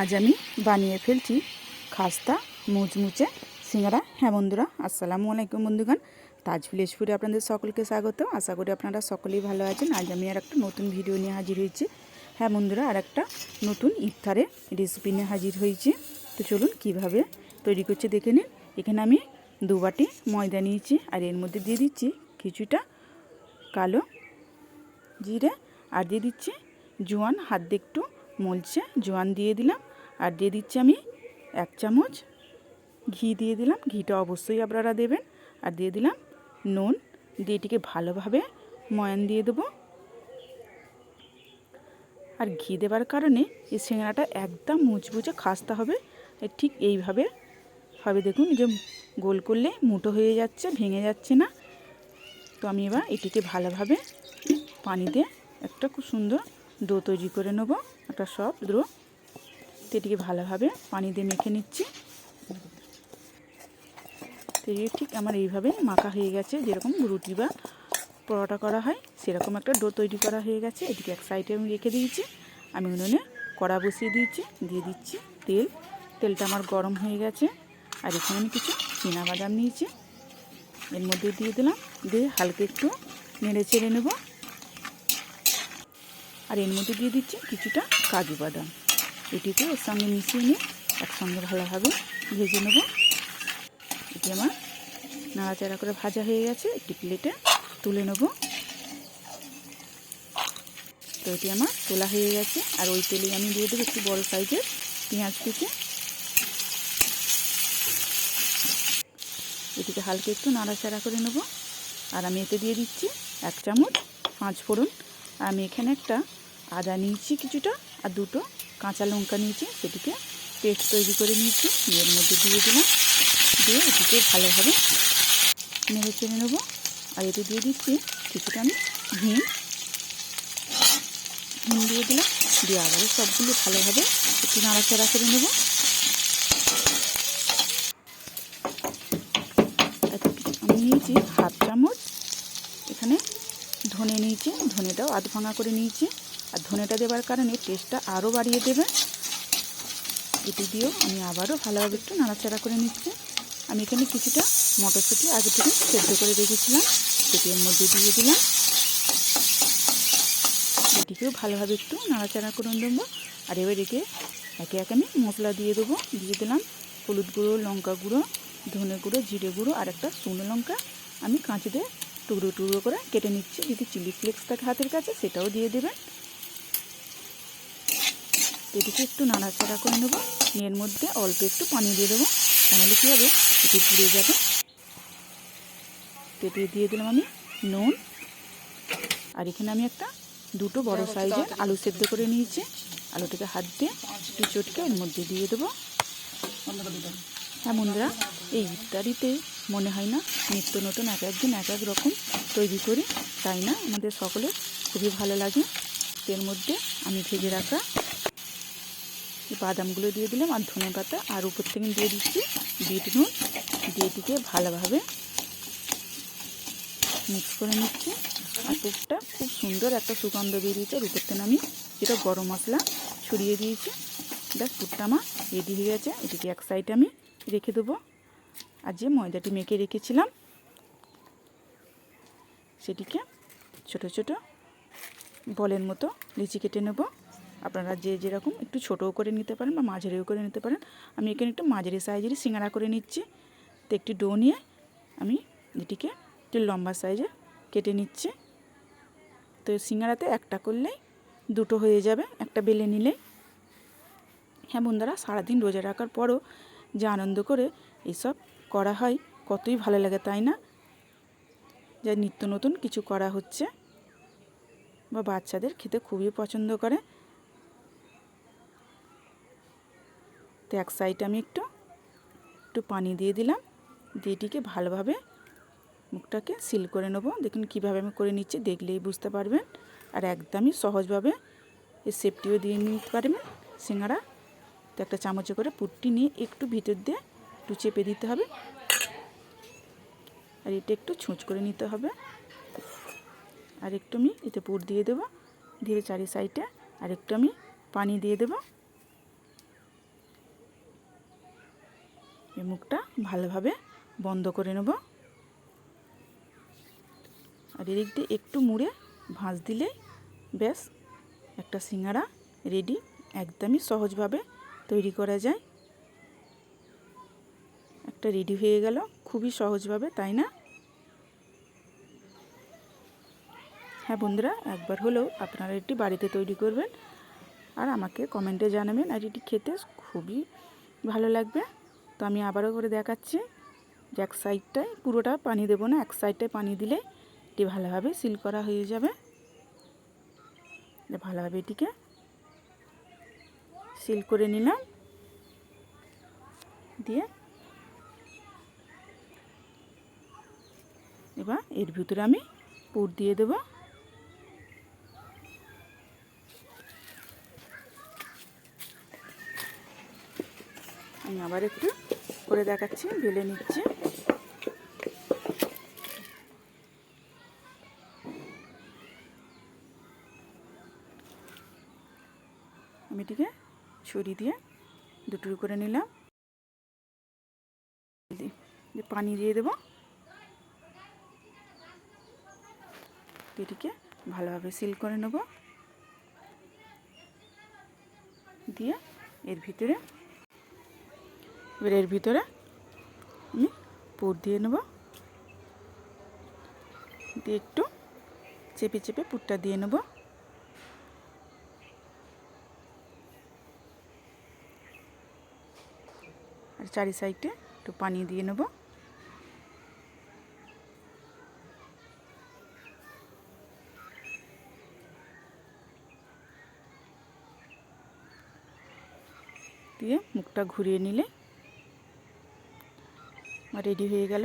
আজ আমি বানিয়ে ফেলছি খাস্তা, মুচমুচে সিঙ্গারা হ্যাঁ বন্ধুরা, আসসালামু আলাইকুম বন্ধুগণ। তাজ ভিলেজ আপনাদের সকলকে স্বাগত। আশা করি আপনারা সকলেই ভালো আছেন। আজ আমি আর একটা নতুন ভিডিও নিয়ে হাজির হয়েছি। হ্যাঁ বন্ধুরা আর একটা নতুন ইফতারের রেসিপি নিয়ে হাজির হয়েছি। তো চলুন কীভাবে তৈরি করছে দেখে নিন। এখানে আমি দু বাটি ময়দা নিয়েছি আর এর মধ্যে দিয়ে দিচ্ছি কিছুটা কালো জিরে। আর দিয়ে দিচ্ছি জোয়ান, হাত দিয়ে একটু মলছে। জোয়ান দিয়ে দিলাম। আর দিয়ে দিচ্ছি আমি এক চামচ ঘি দিয়ে দিলাম। ঘিটা অবশ্যই আপনারা দেবেন। আর দিয়ে দিলাম নুন। দিয়ে এটিকে ভালোভাবে ময়ান দিয়ে দেবো। আর ঘি দেওয়ার কারণে এই সিঙ্গারাটা একদম মুচমুচে খাস্তা হবে। ঠিক এইভাবে হবে। দেখুন যে গোল করলে মুটো হয়ে যাচ্ছে, ভেঙে যাচ্ছে না। তো আমি এবার এটিকে ভালোভাবে পানিতে একটা খুব সুন্দর ডো তৈরি করে নেব। একটা সব ডো। তো এটিকে ভালোভাবে। পানি দিয়ে মেখে নিচ্ছি। তো ঠিক আমার এইভাবে মাখা হয়ে গেছে। যেরকম রুটি বা পরোটা করা হয়, সেরকম একটা ডো তৈরি করা হয়ে গেছে। এটিকে এক সাইডে আমি রেখে দিয়েছি। আমি উনুনে কড়া বসিয়ে দিয়েছি, দিয়ে দিচ্ছি তেল। তেলটা আমার গরম হয়ে গেছে। আর এখানে আমি কিছু বাদাম নিয়েছি। এর মধ্যে দিয়ে দিলাম। দিয়ে হালকা একটু নেড়ে চেড়ে নেব। আর এর মধ্যে দিয়ে দিচ্ছি কিছুটা কাজু বাদাম। এটিকে এর সঙ্গে মিশিয়ে নিয়ে একসঙ্গে ভালোভাবে ভেজে নেব। এটি আমার নাড়াচাড়া করে ভাজা হয়ে গেছে, একটি প্লেটে তুলে নেব। তো এটি আমার তোলা হয়ে গেছে, আর ওই তেলে আমি দিয়ে দেবো একটু বড় সাইজের পেঁয়াজ কুচি। এটিকে হালকা একটু নাড়াচাড়া করে নেব, আর আমি এতে দিয়ে দিচ্ছি এক চামচ পাঁচ ফোড়ন। আমি এখানে একটা আদা নিয়েছি কিছুটা, আর দুটো কাঁচা লঙ্কা নিয়েছি, সেটিকে পেস্ট তৈরি করে নিয়েছি এর মধ্যে দিয়ে দিলাম। দিয়ে এটিকে ভালোভাবে নেড়ে চেড়ে নেব। আর এতে দিয়ে দিচ্ছি কিছুটা আমি হিম হিম দিয়ে দিলাম, দিয়ে আবারও সবগুলো ভালোভাবে একটু নাড়াচাড়া করে নেব। আমি নিয়েছি হাফ চামচ, এখানে ধনে নিয়েছি, ধনেটাও আধ ভাঙা করে নিয়েছি। আর ধনেটা দেওয়ার কারণে টেস্টটা আরও বাড়িয়ে দেবে। এটি দিয়েও আমি আবারও ভালোভাবে একটু নাড়াচাড়া করে নিচ্ছি। আমি এখানে কিছুটা মটরশুঁটি আগে থেকে সেদ্ধ করে রেখেছিলাম, সেটি এর মধ্যে দিয়ে দিলাম। এটিকেও ভালোভাবে একটু নাড়াচাড়া করে দেবো। আর এবার একে একে একে আমি মশলা দিয়ে দেবো। দিয়ে দিলাম হলুদ গুঁড়ো, লঙ্কা গুঁড়ো, ধনে গুঁড়ো, জিরে গুঁড়ো আর একটা শুকনো লঙ্কা। আমি কাঁচিতে টুকরো টুকরো করে কেটে নিচ্ছি। যদি চিলি ফ্লেক্স থাকে হাতের কাছে, সেটাও দিয়ে দেবেন। এটিকে একটু নাড়াচাড়া করে নেব। এর মধ্যে অল্প একটু পানি দিয়ে দেবো। তাহলে কী হবে? এটি পুড়ে যাবে। পেটে দিয়ে দিলাম আমি নুন। আর এখানে আমি একটা দুটো বড় সাইজের আলু সেদ্ধ করে নিয়েছি। আলুটাকে হাত দিয়ে একটু চটকে এর মধ্যে দিয়ে দেবো। হ্যাঁ বন্ধুরা, এই ইফতারিতে মনে হয় না নিত্য নতুন এক একদিন এক এক রকম তৈরি করি। তাই না? আমাদের সকলের খুবই ভালো লাগে। এর মধ্যে আমি ভেজে রাখা বাদামগুলো দিয়ে দিলাম আর ধনে পাতা আর উপর থেকে দিয়ে দিচ্ছি বিট নুন। দিয়ে দিকে ভালোভাবে মিক্স করে নিচ্ছি। আর টুকটা খুব সুন্দর একটা সুগন্ধ বেরিয়েছে আর উপর থেকে আমি যেটা গরম মশলা ছড়িয়ে দিয়েছি, দেখ পুরটা আমার রেডি হয়ে গেছে। এটিকে এক সাইডে আমি রেখে দেবো। আর যে ময়দাটি মেখে রেখেছিলাম, সেটিকে ছোট ছোট বলের মতো লিচি কেটে নেব। আপনারা যে যেরকম একটু ছোটও করে নিতে পারেন বা মাঝারিও করে নিতে পারেন। আমি এখানে একটু মাঝারি সাইজেরই সিঙ্গারা করে নিচ্ছি। তো একটি ডো নিয়ে আমি এটিকে একটু লম্বা সাইজে কেটে নিচ্ছি। তো সিঙ্গারাতে একটা করলেই দুটো হয়ে যাবে, একটা বেলে নিলেই হ্যাঁ বন্ধুরা, সারাদিন রোজা রাখার পরও যে আনন্দ করে এসব করা হয়, কতই ভালো লাগে তাই না? যা নিত্য নতুন কিছু করা হচ্ছে বা বাচ্চাদের খেতে খুবই পছন্দ করে। তো এক সাইডে আমি একটু একটু পানি দিয়ে দিলাম। দিয়ে এটিকে ভালোভাবে মুখটাকে সিল করে নেব। দেখুন কীভাবে আমি করে নিচ্ছি, দেখলেই বুঝতে পারবেন। আর একদমই সহজভাবে এই সেপটিও দিয়ে নিতে পারবেন। সিঙ্গারা তো একটা চামচে করে পুটটি নিয়ে একটু ভিতর দিয়ে একটু চেপে দিতে হবে। আর এটা একটু ছুঁচ করে নিতে হবে। আর একটু আমি এতে পুর দিয়ে দেবো। দিয়ে চারি সাইডে আর একটু আমি পানি দিয়ে দেবো। মুখটা ভালোভাবে বন্ধ করে নেব। আর এদিক দিয়ে একটু মুড়ে ভাঁজ দিলেই ব্যাস একটা সিঙ্গারা রেডি, একদমই সহজভাবে তৈরি করা যায়। একটা রেডি হয়ে গেল, খুবই সহজভাবে, তাই না? হ্যাঁ বন্ধুরা, একবার হলেও আপনারা এটি বাড়িতে তৈরি করবেন। আর আমাকে কমেন্টে জানাবেন, আর এটি খেতে খুবই ভালো লাগবে। তো আমি আবারও করে দেখাচ্ছি যে এক সাইডটায় পুরোটা পানি দেবো না, এক সাইডটায় পানি দিলে এটি ভালোভাবে সিল করা হয়ে যাবে। ভালোভাবে এটিকে সিল করে নিলাম। দিয়ে এবার এর ভিতরে আমি পুর দিয়ে দেব। আমি আবার একটু করে দেখাচ্ছি, বেলে নিচ্ছি। আমি এটিকে ছুরি দিয়ে দুটো করে নিলাম। পানি দিয়ে দেবো। এটিকে ভালোভাবে সিল করে নেব। দিয়ে এর ভিতরে এবার এর ভিতরে আমি পুর দিয়ে নেব। দিয়ে একটু চেপে চেপে পুরটা দিয়ে নেব। আর চারি সাইডে একটু পানি দিয়ে নেব। দিয়ে মুখটা ঘুরিয়ে নিলে রেডি হয়ে গেল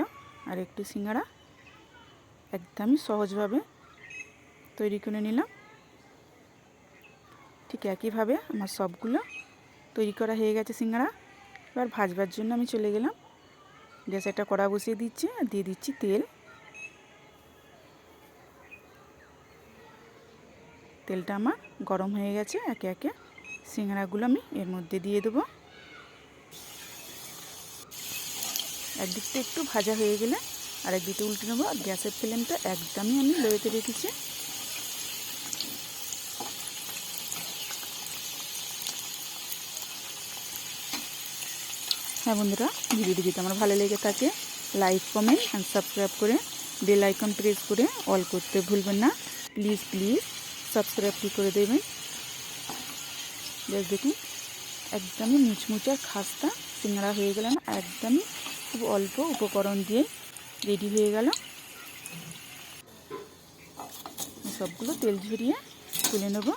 আর একটু সিঙ্গারা একদমই সহজভাবে তৈরি করে নিলাম। ঠিক একইভাবে আমার সবগুলো তৈরি করা হয়ে গেছে সিঙ্গারা এবার ভাজবার জন্য আমি চলে গেলাম। গ্যাস একটা কড়া বসিয়ে দিচ্ছি আর দিয়ে দিচ্ছি তেল। তেলটা আমার গরম হয়ে গেছে। একে একে সিঙ্গারাগুলো আমি এর মধ্যে দিয়ে দেবো। একদিকটা একটু ভাজা হয়ে গেলে আর একদিকটা উল্টে নেব। আর গ্যাসের ফ্লেমটা একদমই আমি লোয়েতে রেখেছি। হ্যাঁ বন্ধুরা, ভিডিওটি যদি আমার ভালো লেগে থাকে, লাইক, কমেন্ট অ্যান্ড সাবস্ক্রাইব করে বেল আইকন প্রেস করে অল করতে ভুলবেন না। প্লিজ প্লিজ সাবস্ক্রাইবটি করে দেবেন? বেশ দেখুন, একদমই মুচমুচার খাস্তা সিঙ্গারা হয়ে গেল না, একদমই খুব অল্প উপকরণ দিয়ে রেডি হয়ে গেল। সবগুলো তেল ঝরিয়ে তুলে নেব।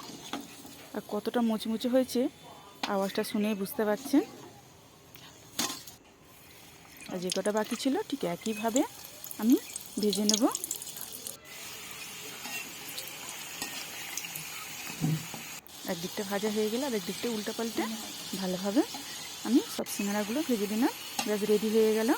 আর কতটা মুচমুচে হয়েছে আওয়াজটা শুনেই বুঝতে পারছেন? আর যে কটা বাকি ছিল, ঠিক একইভাবে আমি ভেজে নেব। একদিকটা ভাজা হয়ে গেলে, আর একদিকটা উল্টা পাল্টে ভালোভাবে আমি সব সিঙ্গারাগুলো ভেজে দিলাম ব্যাস রেডি হয়ে গেল।